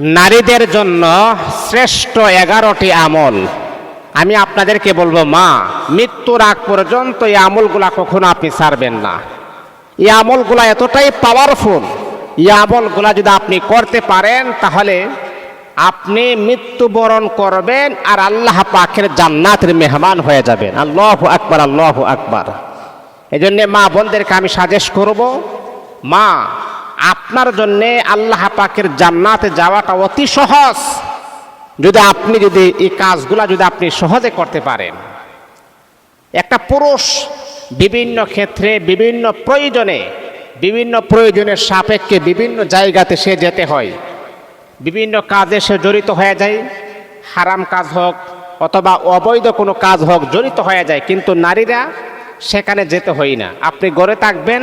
নারীদের জন্য শ্রেষ্ঠ এগারোটি আমল। আমি আপনাদেরকে বলব, মা, মৃত্যুর আগ পর্যন্ত এই আমলগুলা কখনো আপনি ছাড়বেন না। এই আমলগুলা এতটাই পাওয়ারফুল এই আমলগুলা যদি আপনি করতে পারেন, তাহলে আপনি মৃত্যুবরণ করবেন আর আল্লাহ পাখের জান্নাতের মেহমান হয়ে যাবেন। আল্লাহ আকবার আল্লাহ আকবার। এই জন্যে মা বোনদেরকে আমি সাজেস্ট করব, মা আপনার জন্যে আল্লাহ পাকের জান্নাতে যাওয়াটা অতি সহজ। যদি আপনি যদি এই কাজগুলা যদি আপনি সহজে করতে পারেন। একটা পুরুষ বিভিন্ন ক্ষেত্রে, বিভিন্ন প্রয়োজনে, বিভিন্ন প্রয়োজনের সাপেক্ষে বিভিন্ন জায়গাতে সে যেতে হয়। বিভিন্ন কাজে সে জড়িত হয়ে যায়। হারাম কাজ হোক অথবা অবৈধ কোনো কাজ হোক জড়িত হয়ে যায়, কিন্তু নারীরা সেখানে যেতে হয় না। আপনি গড়ে থাকবেন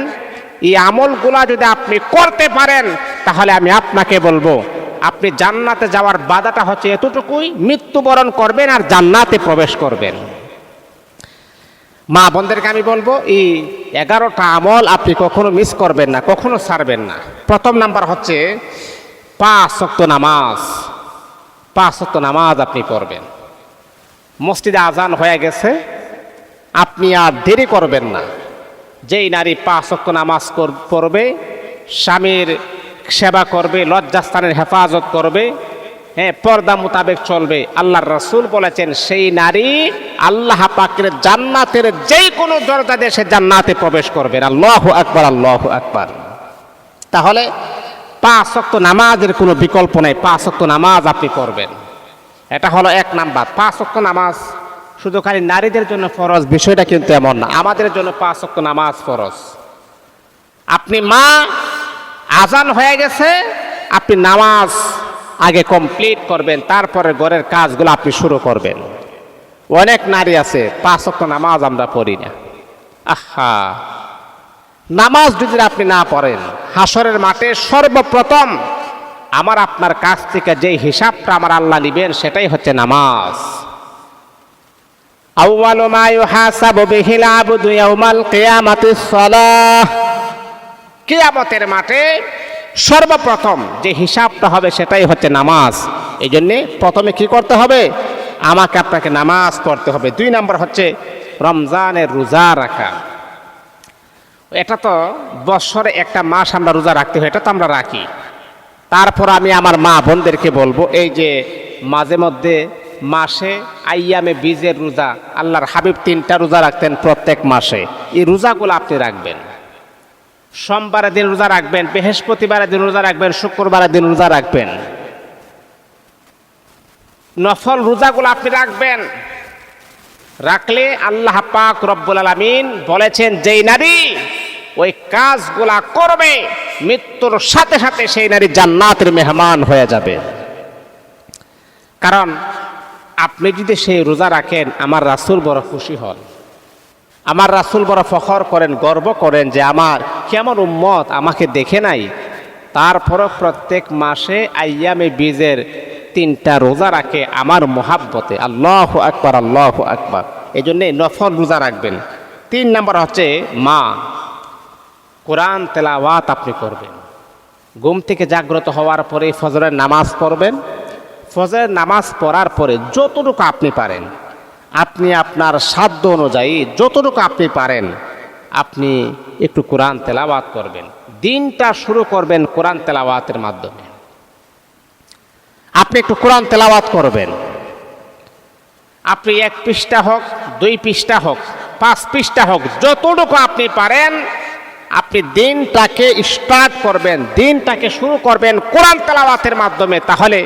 এই আমলগুলা যদি আপনি করতে পারেন, তাহলে আমি আপনাকে বলব, আপনি জান্নাতে যাওয়ার বাধাটা হচ্ছে এতটুকুই, মৃত্যুবরণ করবেন আর জান্নাতে প্রবেশ করবেন। মা বোনদেরকে আমি বলব, এই এগারোটা আমল আপনি কখনো মিস করবেন না, কখনো ছাড়বেন না। প্রথম নাম্বার হচ্ছে পাঁচ শক্ত নামাজ। পাঁচ শক্ত নামাজ আপনি পড়বেন। মসজিদে আজান হয়ে গেছে, আপনি আর দেরি করবেন না। যেই নারী পাঁচ শক্ত নামাজ পড়বে, স্বামীর সেবা করবে, লজ্জাস্থানের হেফাজত করবে হ্যাঁ পর্দা মোতাবেক চলবে। আল্লাহর রসুল বলেছেন, সেই নারী আল্লাহ পাকের জান্নাতের যেই কোনো দরজা দিয়ে সে জান্নাতে প্রবেশ করবেন আল্লাহ আকবার আল্লাহ আকবার। তাহলে পাঁচ শক্ত নামাজের কোনো বিকল্প নেই, পাঁচ শক্ত নামাজ আপনি পড়বেন। এটা হলো এক নাম্বার। পাঁচ শক্ত নামাজ শুধু খালি নারীদের জন্য ফরজ, বিষয়টা কিন্তু এমন না। আমাদের জন্য পাঁচ শক্ত নামাজ ফরজ। আপনি মা, আজান হয়ে গেছে, আপনি নামাজ আগে কমপ্লিট করবেন, তারপরে ঘরের কাজগুলো আপনি শুরু করবেন। অনেক নারী আছে, পাঁচ শক্ত নামাজ আমরা পড়ি না। আহা! নামাজ যদি আপনি না পড়েন হাসরের মাঠে সর্বপ্রথম আমার আপনার কাছ থেকে যে হিসাবটা আমার আল্লাহ নিবেন, সেটাই হচ্ছে নামাজ। আউয়ালু মা ইউহাসাবু বিহিল আবদু ইয়াউমাল কিয়ামাতিস সালাহ। কিয়ামতের মাঠে সর্বপ্রথম যে হিসাবটা হবে সেটাই হচ্ছে নামাজ। এই জন্যে প্রথমে কি করতে হবে? আমাকে আপনাকে নামাজ পড়তে হবে। দুই নম্বর হচ্ছে রমজানের রোজা রাখা। এটা তো বছরে একটা মাস আমরা রোজা রাখতে হয়, এটা তো আমরা রাখি। তারপর আমি আমার মা বোনদেরকে বলব, এই যে মাঝে মধ্যে মাসে আইয়ামে বীজের রোজা, আল্লাহর হাবিব তিনটা রোজা রাখতেন প্রত্যেক মাসে। এই রোজাগুলো আপনি রাখবেন। সোমবারের দিন রোজা রাখবেন বৃহস্পতিবারের দিন রোজা রাখবেন শুক্রবারের দিন রোজা রাখবেন। নফল রোজাগুলো আপনি রাখবেন। রাখলে আল্লাহ পাক রব্বুল আলামিন বলেছেন, যেই নারী ওই কাজগুলা করবে, মৃত্যুর সাথে সাথে সেই নারী জান্নাতের মেহমান হয়ে যাবে। কারণ আপনি যদি সেই রোজা রাখেন, আমার রাসুল বড় খুশি হন। আমার রাসুল বড় ফখর করেন, গর্ব করেন যে আমার কেমন উম্মত আমাকে দেখে নাই। তারপরও প্রত্যেক মাসে আইয়ামে বীজের তিনটা রোজা রাখে আমার মহাব্বতে। আল্লাহ আকবার আল্লাহ আকবার। এই জন্যে নফল রোজা রাখবেন। তিন নম্বর হচ্ছে মা। কোরআন তেলাওয়াত আপনি করবেন। ঘুম থেকে জাগ্রত হওয়ার পরে ফজরের নামাজ পড়বেন। ফজরের নামাজ পড়ার পরে যতটুকু আপনি পারেন, আপনি আপনার সাধ্য অনুযায়ী যতটুকু আপনি পারেন, আপনি একটু কোরআন তেলাওয়াত করবেন। দিনটা শুরু করবেন কোরআন তেলাওয়াতের মাধ্যমে। আপনি একটু কোরআন তেলাওয়াত করবেন। আপনি এক পৃষ্ঠা হোক, দুই পৃষ্ঠা হোক, পাঁচ পৃষ্ঠা হোক, যতটুকু আপনি পারেন, আপনি দিনটাকে স্টার্ট করবেন, দিনটাকে শুরু করবেন কোরআন তেলাওয়াতের মাধ্যমে। তাহলে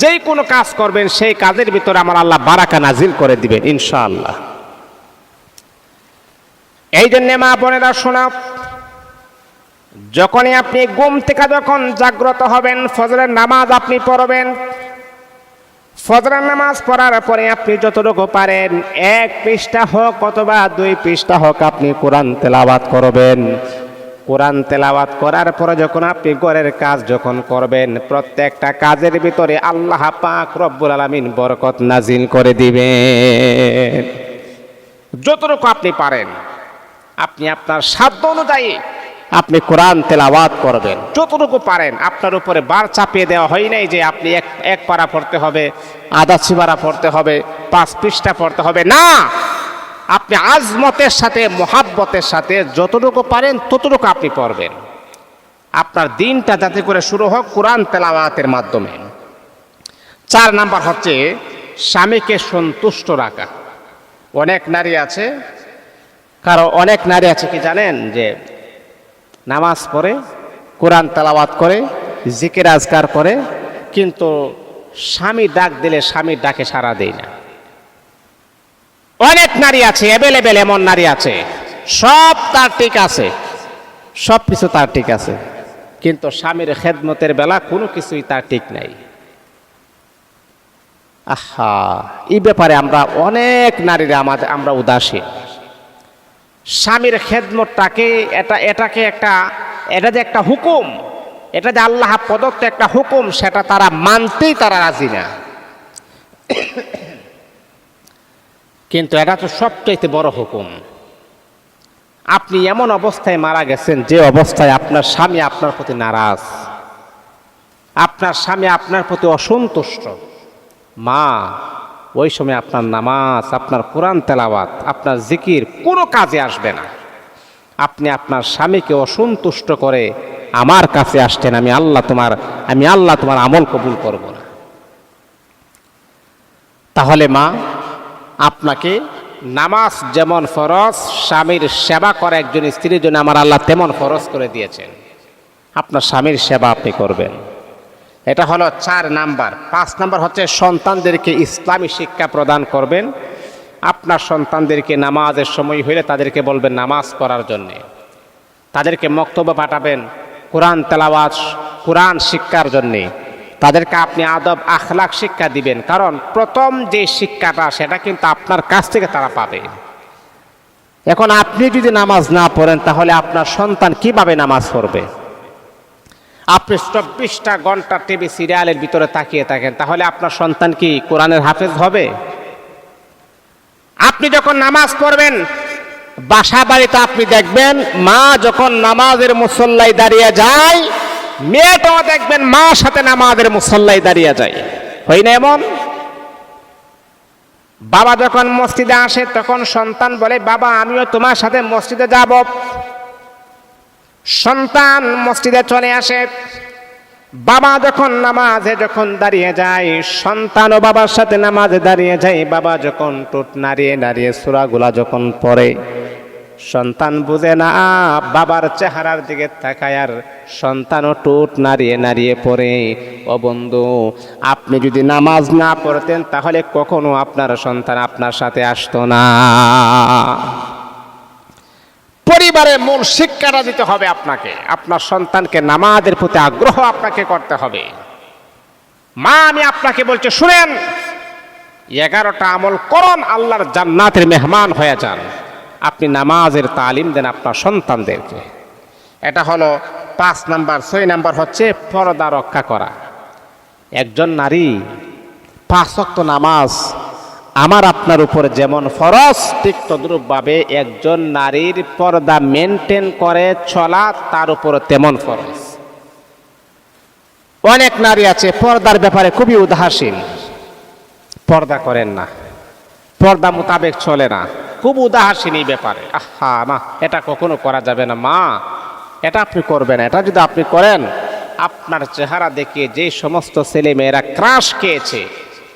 যেই কোনো কাজ করবেন, সেই কাজের ভিতরে আমার আল্লাহ বারাকা নাজিল করে দিবেন, ইনশাআল্লাহ। এই জন্যে মা বোনেরা, শোনা, যখনই আপনি ঘুম থেকে যখন জাগ্রত হবেন, ফজরের নামাজ আপনি পড়বেন, ফজরের নামাজ পড়ার পরে আপনি যতটুকু পারেন, এক পৃষ্ঠা হোক অথবা দুই পৃষ্ঠা হোক আপনি কোরআন তেলাওয়াত করবেন। কোরআন তেলাওয়াত করার পরে যখন আপনি ঘরের কাজ যখন করবেন, প্রত্যেকটা কাজের ভিতরে আল্লাহ পাক রব্বুল আলামিন বরকত নাজিল করে দিবেন। যতটুকু আপনি পারেন, আপনি আপনার সাধ্য অনুযায়ী আপনি কোরআন তেলাওয়াত করবেন। যতটুকু পারেন, আপনার উপরে বার চাপিয়ে দেওয়া হয় নাই যে আপনি এক এক পারা পড়তে হবে, আধা ছিবারা পড়তে হবে, পাঁচ পৃষ্ঠা পড়তে হবে। না! আপনি আজমতের সাথে, মোহাব্বতের সাথে যতটুকু পারেন, ততটুকু আপনি পড়বেন। আপনার দিনটা যাতে করে শুরু হোক কোরআন তেলাওয়াতের মাধ্যমে। চার নাম্বার হচ্ছে, স্বামীকে সন্তুষ্ট রাখা। অনেক নারী আছে, কারও অনেক নারী আছে কি জানেন যে নামাজ পড়ে, কোরআন তেলাওয়াত করে, জিকির আজকার করে, কিন্তু স্বামী ডাক দিলে স্বামীর ডাকে সাড়া দেয় না। অনেক নারী আছে অ্যাভেলেবেল এমন নারী আছে। সব তার ঠিক আছে। সব কিছু তার ঠিক আছে। কিন্তু স্বামীর খেদমতের বেলা কোনো কিছুই তার ঠিক নাই। আহা, এই ব্যাপারে আমরা অনেক নারীরা আমাদের, আমরা উদাসীন। স্বামীর খেদমতটাকে, এটা, এটাকে একটা, এটা যে একটা হুকুম, এটা যে আল্লাহ প্রদত্ত একটা হুকুম, সেটা তারা মানতেই তারা রাজি না। কিন্তু এটা তো সবচাইতে বড় হুকুম। আপনি এমন অবস্থায় মারা গেছেন যে অবস্থায় আপনার স্বামী আপনার প্রতি নারাজ। আপনার স্বামী আপনার প্রতি অসন্তুষ্ট। মা, ওই সময় আপনার নামাজ, আপনার কোরআন তেলাওয়াত, আপনার জিকির কোনো কাজে আসবে না। আপনি আপনার স্বামীকে অসন্তুষ্ট করে আমার কাছে আসতেন আমি আল্লাহ তোমার, আমি আল্লাহ তোমার আমল কবুল করব না। তাহলে মা আপনাকে নামাজ যেমন ফরজ, স্বামীর সেবা করা একজন স্ত্রীর জন্য আমার আল্লাহ তেমন ফরজ করে দিয়েছেন। আপনার স্বামীর সেবা আপনি করবেন। এটা হলো চার নাম্বার। পাঁচ নাম্বার হচ্ছে সন্তানদেরকে ইসলামী শিক্ষা প্রদান করবেন। আপনার সন্তানদেরকে নামাজের সময় হইলে তাদেরকে বলবেন নামাজ পড়ার জন্যে। তাদেরকে মক্তব্য পাঠাবেন, কোরআন তেলাওয়াজ কোরআন শিক্ষার জন্যে। তাদেরকে আপনি আদব আখলাখ শিক্ষা দিবেন। কারণ প্রথম যে শিক্ষাটা, সেটা কিন্তু আপনার কাছ থেকে তারা পাবে। এখন আপনি যদি নামাজ না পড়েন, তাহলে আপনার সন্তান কীভাবে নামাজ পড়বে? আপনি চব্বিশটা ঘণ্টা টিভি, সিরিয়ালের ভিতরে তাকিয়ে থাকেন, তাহলে আপনার সন্তান কি কোরআনের হাফেজ হবে? আপনি যখন নামাজ পড়বেন, বাসা বাড়িতে আপনি দেখবেন, মা যখন নামাজের মুসল্লায় দাঁড়িয়ে যায় মেয়েটাও দেখবেন মা সাথে নামাজের মুসল্লায় দাঁড়িয়ে যায়। হয় না এমন? বাবা যখন মসজিদে আসে, তখন সন্তান বলে, বাবা, আমিও তোমার সাথে মসজিদে যাব। সন্তান মসজিদে চলে আসে। বাবা যখন নামাজে যখন দাঁড়িয়ে যায় সন্তান ও বাবার সাথে নামাজে দাঁড়িয়ে যায়। বাবা যখন টুট নাড়িয়ে নাড়িয়ে সুরাগুলা যখন পড়ে সন্তান বুঝে না, বাবার চেহারার দিকে তাকায় আর সন্তানও টুট নাড়িয়ে নাড়িয়ে পড়ে। ও বন্ধু, আপনি যদি নামাজ না পড়তেন তাহলে কখনো আপনার সন্তান আপনার সাথে আসতো না। পরিবারের মূল শিক্ষাটা দিতে হবে আপনাকে। আপনার সন্তানকে নামাজের প্রতি আগ্রহ আপনাকে করতে হবে। মা, আমি আপনাকে বলছি, শুনেন, এগারোটা আমল করুন, আল্লাহর জান্নাতের মেহমান হয়ে যান। আপনি নামাজের তালিম দেন আপনার সন্তানদেরকে। এটা হলো পাঁচ নাম্বার, ছয় নাম্বার হচ্ছে পর্দা রক্ষা করা। একজন নারী পাঁচ ওয়াক্ত নামাজ আমার আপনার উপরে যেমন ফরজ, ঠিক তদ্রূপভাবে একজন নারীর পর্দা মেনটেন করে চলা তার উপরে তেমন ফরজ। অনেক নারী আছে, পর্দার ব্যাপারে খুবই উদাসীন। পর্দা করেন না। পর্দা মোতাবেক চলে না। খুব উদাসীন এই ব্যাপারে। আহা না এটা কখনো করা যাবে না, মা। এটা আপনি করবেন, এটা যদি আপনি করেন, আপনার চেহারা দেখে যে সমস্ত ছেলে মেয়েরা ক্রাশ খেয়েছে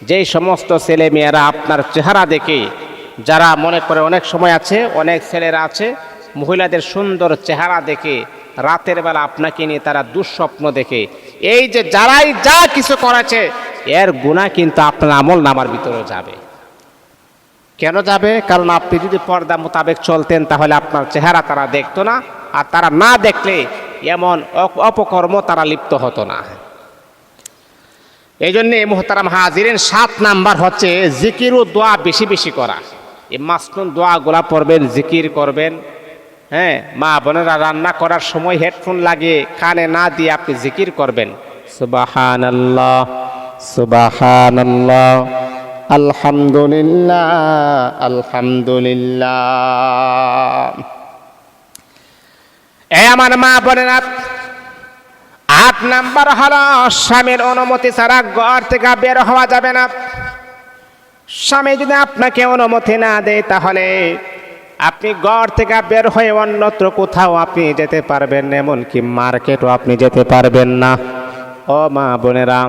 যেই সমস্ত ছেলে মেয়েরা আপনার চেহারা দেখে, যারা মনে করে অনেক সময় আছে, অনেক ছেলেরা আছে, মহিলাদের সুন্দর চেহারা দেখে, রাতের বেলা আপনাকে নিয়ে তারা দুঃস্বপ্ন দেখে, এই যে যারাই যা কিছু করেছে, এর গুণা কিন্তু আপনার আমল নামার ভিতরে যাবে। কেন যাবে? কারণ আপনি যদি পর্দা মোতাবেক চলতেন, তাহলে আপনার চেহারা তারা দেখতো না, আর তারা না দেখলে এমন অপকর্ম তারা লিপ্ত হতো না। এই জন্যে মোহতারাম হাজিরেন সাত নাম্বার হচ্ছে জিকির ও দোয়া বেশি বেশি করা। এই মাসনুন দোয়াগুলা পড়বেন, জিকির করবেন হ্যাঁ? মা বোনেরা রান্না করার সময় হেডফোন লাগিয়ে কানে না দিয়ে আপনি জিকির করবেন। সুবাহান আল্লাহ সুবাহান আল্লাহ আলহামদুলিল্লাহ আলহামদুলিল্লাহ। এ আমার মা বোনেরা, আট নাম্বার হলো, স্বামীর অনুমতি ছাড়া ঘর থেকে বের হওয়া যাবে না। স্বামী যদি আপনাকে অনুমতি না দেয় তাহলে আপনি ঘর থেকে বের হয়ে অন্যত্র কোথাও আপনি যেতে পারবেন এমনকি মার্কেটও আপনি যেতে পারবেন না। ও মা বোনেরা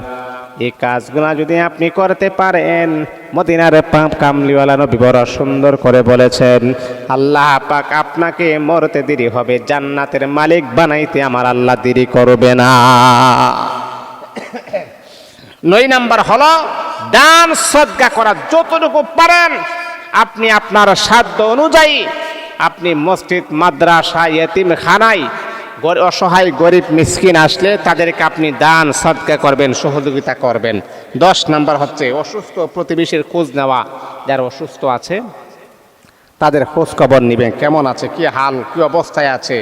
এই কাজগুলা যদি আপনি করতে পারেন, মদিনার পাপ কামলিওয়ালা নবী বড় সুন্দর করে বলেছেন, আল্লাহ পাক আপনাকে মরতে দেরি হবে, জান্নাতের মালিক বানাইতে আমার আল্লাহ দেরি করবে না। নয় নাম্বার হলো, দান সদ্গা করা যতটুকু পারেন, আপনি আপনার সাধ্য অনুযায়ী, আপনি মসজিদ, মাদ্রাসা ইয়েতিম অসহায় গরিব মিসকিন আসলে তাদেরকে আপনি দান, সদকা করবেন, সহযোগিতা করবেন। দশ নাম্বার হচ্ছে অসুস্থ প্রতিবেশীর খোঁজ নেওয়া। যারা অসুস্থ আছে, তাদের খোঁজ খবর নেবেন, কেমন আছে, কি হাল, কি অবস্থায় আছে।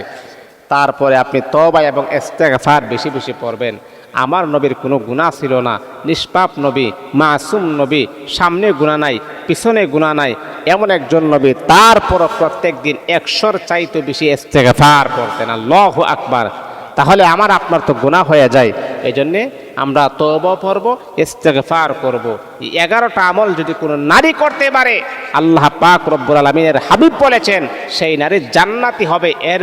তারপরে আপনি তবা এবং ইস্তেগফার বেশি বেশি পড়বেন। আমার নবীর কোনো গুণা ছিল না। নিষ্পাপ নবী, মাসুম নবী, সামনে গুণা নাই, পিছনে গুণা নাই। এমন একজন নবী তারপরও প্রত্যেক দিন একশোর চাইতে বেশি ইস্তেগফার পড়তেন আল্লাহ আকবার। তাহলে আমার, আপনার তো গুণা হয়ে যায়। এই জন্যে আমরা তব পড়ব, ইস্তেগফার করব। এই এগারোটা আমল যদি কোনো নারী করতে পারে, আল্লাহ পাক রব্বুল আলমিনের হাবিব বলেছেন, সেই নারী জান্নাতি হবে, এর